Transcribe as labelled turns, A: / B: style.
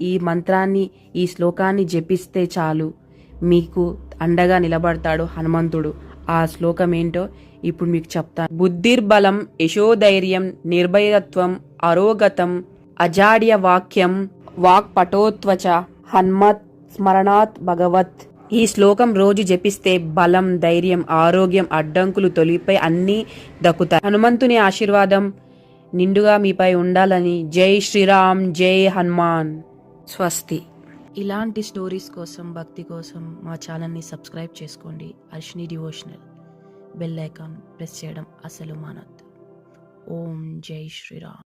A: ఈ మంత్రాన్ని ఈ శ్లోకాన్ని జపిస్తే చాలు. మీకు అండగా నిలబడతాడు హనుమంతుడు. ఆ శ్లోకం ఏంటో ఇప్పుడు మీకు చెప్తాను బుద్ధిర్బలం యశోధైర్యం నిర్భయత్వం అరోగతం అజాడ్య వాక్యం వాక్ పటోత్వచ హన్మత్ స్మరణాత్ భగవత్. ఈ శ్లోకం రోజు జపిస్తే బలం ధైర్యం ఆరోగ్యం అడ్డంకులు తొలిపై అన్నీ దక్కుతాయి. హనుమంతుని ఆశీర్వాదం నిండుగా మీపై ఉండాలని జై శ్రీరామ్ జై హనుమాన్. స్వస్తి. ఇలాంటి స్టోరీస్ కోసం భక్తి కోసం మా ఛానల్ని సబ్స్క్రైబ్ చేసుకోండి. Arshini devotional. Bell icon press చేయడం అసలు మానద్దు. ఓం జై శ్రీరామ్.